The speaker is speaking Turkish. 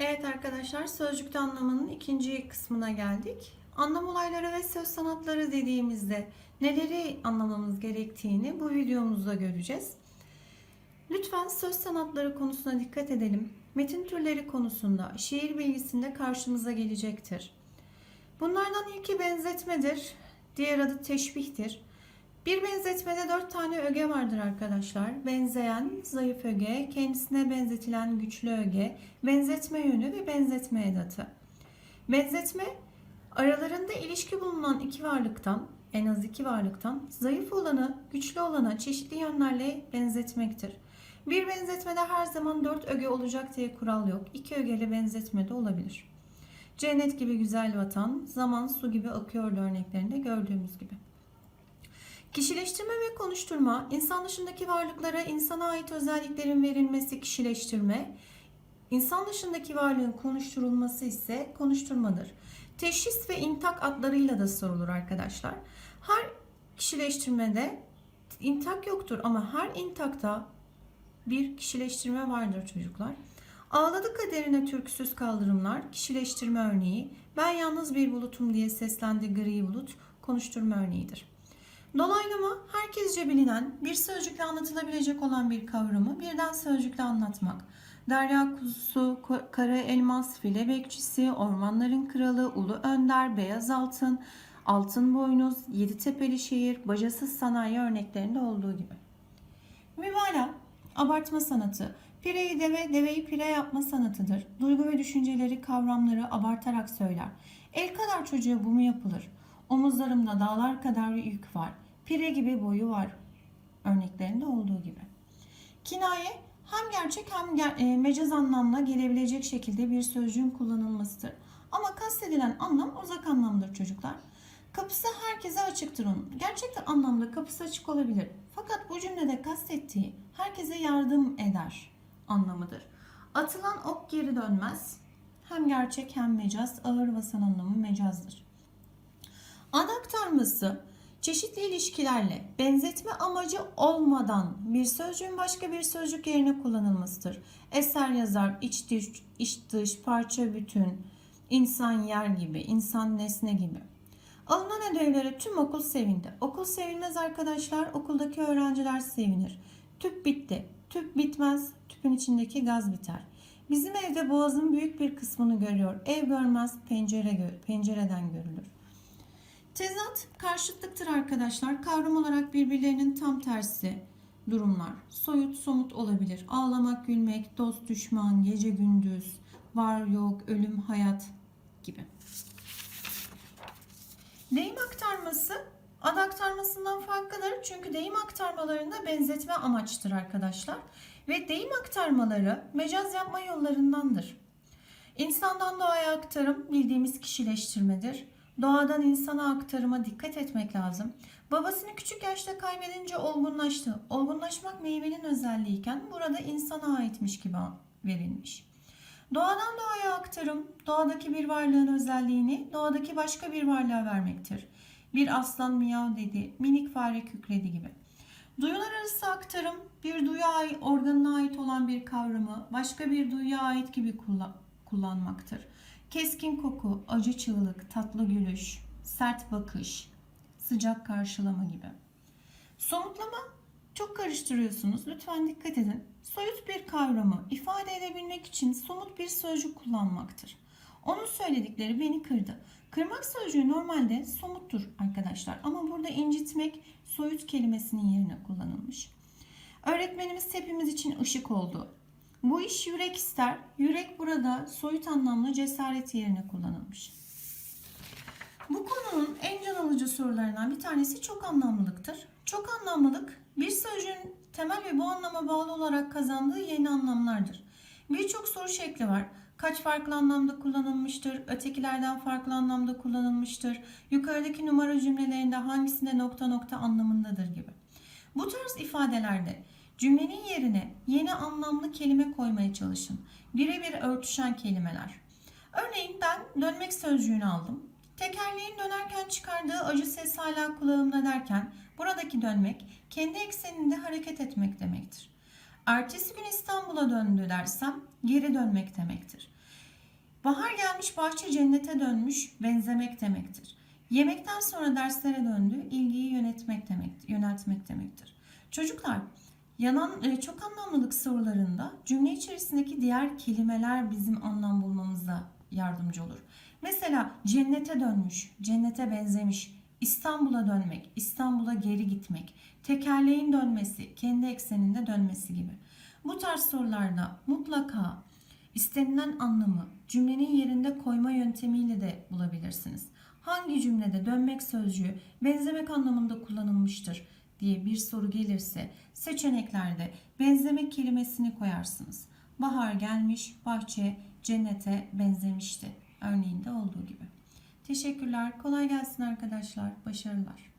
Evet arkadaşlar sözcükte anlamının ikinci kısmına geldik. Anlam olayları ve söz sanatları dediğimizde neleri anlamamız gerektiğini bu videomuzda göreceğiz. Lütfen söz sanatları konusuna dikkat edelim. Metin türleri konusunda şiir bilgisinde karşımıza gelecektir. Bunlardan ilki benzetmedir. Diğer adı teşbihtir. Bir benzetmede dört tane öge vardır arkadaşlar. Benzeyen, zayıf öge, kendisine benzetilen güçlü öge, benzetme yönü ve benzetme edatı. Benzetme, aralarında ilişki bulunan iki varlıktan, en az iki varlıktan, zayıf olanı güçlü olana çeşitli yönlerle benzetmektir. Bir benzetmede her zaman dört öge olacak diye kural yok. İki ögeli benzetme de olabilir. Cennet gibi güzel vatan, zaman su gibi akıyordu örneklerinde gördüğümüz gibi. Kişileştirme ve konuşturma, insan dışındaki varlıklara insana ait özelliklerin verilmesi kişileştirme, insan dışındaki varlığın konuşturulması ise konuşturmadır. Teşhis ve intak adlarıyla da sorulur arkadaşlar. Her kişileştirmede intak yoktur ama her intakta bir kişileştirme vardır çocuklar. Ağladı kaderine türküsüz kaldırımlar, kişileştirme örneği. Ben yalnız bir bulutum diye seslendi gri bulut, konuşturma örneğidir. Dolaylama herkesce bilinen, bir sözcükle anlatılabilecek olan bir kavramı birden sözcükle anlatmak. Derya kuzusu, kara elmas, file bekçisi, ormanların kralı, ulu önder, beyaz altın, altın boynuz, yedi tepeli şehir, bacasız sanayi örneklerinde olduğu gibi. Mübalağa, abartma sanatı, pireyi deve, deveyi pire yapma sanatıdır. Duygu ve düşünceleri, kavramları abartarak söyler. El kadar çocuğa bu mu yapılır? Omuzlarımda dağlar kadar yük var. Pire gibi boyu var. Örneklerinde olduğu gibi. Kinaye hem gerçek hem ger- e, mecaz anlamla gelebilecek şekilde bir sözcüğün kullanılmasıdır. Ama kastedilen anlam uzak anlamdır çocuklar. Kapısı herkese açıktır onun. Gerçek anlamda kapısı açık olabilir. Fakat bu cümlede kastettiği herkese yardım eder anlamıdır. Atılan ok geri dönmez. Hem gerçek hem mecaz, ağır basan anlamı mecazdır. Ad aktarması çeşitli ilişkilerle benzetme amacı olmadan bir sözcüğün başka bir sözcük yerine kullanılmasıdır. Eser yazar, iç dış, iç dış, parça bütün, insan yer gibi, insan nesne gibi. Alınan ödevlere tüm okul sevindi. Okul sevinmez arkadaşlar, okuldaki öğrenciler sevinir. Tüp bitti. Tüp bitmez, tüpün içindeki gaz biter. Bizim evde boğazın büyük bir kısmını görüyor. Ev görmez, pencere gö- pencereden görülür. Tezat karşıtlıktır arkadaşlar. Kavram olarak birbirlerinin tam tersi durumlar. Soyut, somut olabilir. Ağlamak, gülmek, dost, düşman, gece, gündüz, var, yok, ölüm, hayat gibi. Deyim aktarması ad aktarmasından farklıdır. Çünkü deyim aktarmalarında benzetme amaçtır arkadaşlar. Ve deyim aktarmaları mecaz yapma yollarındandır. İnsandan doğaya aktarım bildiğimiz kişileştirmedir. Doğadan insana aktarıma dikkat etmek lazım. Babasını küçük yaşta kaybedince olgunlaştı. Olgunlaşmak meyvenin özelliğiken burada insana aitmiş gibi verilmiş. Doğadan doğaya aktarım, doğadaki bir varlığın özelliğini doğadaki başka bir varlığa vermektir. Bir aslan miyav dedi, minik fare kükredi gibi. Duyular arası aktarım, bir ait, organına ait olan bir kavramı başka bir duyuya ait gibi kullan- kullanmaktır. Keskin koku, acı çığlık, tatlı gülüş, sert bakış, sıcak karşılama gibi. Somutlama çok karıştırıyorsunuz. Lütfen dikkat edin. Soyut bir kavramı ifade edebilmek için somut bir sözcük kullanmaktır. Onun söyledikleri beni kırdı. Kırmak sözcüğü normalde somuttur arkadaşlar ama burada incitmek soyut kelimesinin yerine kullanılmış. Öğretmenimiz hepimiz için ışık oldu. Bu iş yürek ister. Yürek burada soyut anlamlı cesaret yerine kullanılmış. Bu konunun en can alıcı sorularından bir tanesi çok anlamlılıktır. Çok anlamlılık bir sözcüğün temel ve bu anlama bağlı olarak kazandığı yeni anlamlardır. Birçok soru şekli var. Kaç farklı anlamda kullanılmıştır? Ötekilerden farklı anlamda kullanılmıştır? Yukarıdaki numara cümlelerinde hangisinde nokta nokta anlamındadır gibi. Bu tarz ifadelerde cümlenin yerine yeni anlamlı kelime koymaya çalışın. Birebir örtüşen kelimeler. Örneğin ben dönmek sözcüğünü aldım. Tekerleğin dönerken çıkardığı acı ses hala kulağımda derken buradaki dönmek kendi ekseninde hareket etmek demektir. Ertesi gün İstanbul'a döndü dersem geri dönmek demektir. Bahar gelmiş bahçe cennete dönmüş benzemek demektir. Yemekten sonra derslere döndü ilgiyi yönetmek demektir, yöneltmek demektir. Çocuklar yanan e, çok anlamlılık sorularında cümle içerisindeki diğer kelimeler bizim anlam bulmamıza yardımcı olur. Mesela cennete dönmüş, cennete benzemiş, İstanbul'a dönmek, İstanbul'a geri gitmek, tekerleğin dönmesi, kendi ekseninde dönmesi gibi. Bu tarz sorularda mutlaka istenilen anlamı cümlenin yerinde koyma yöntemiyle de bulabilirsiniz. Hangi cümlede dönmek sözcüğü benzemek anlamında kullanılmıştır diye bir soru gelirse seçeneklerde benzemek kelimesini koyarsınız. Bahar gelmiş, bahçe cennete benzemişti. Örneğinde olduğu gibi. Teşekkürler. Kolay gelsin arkadaşlar. Başarılar.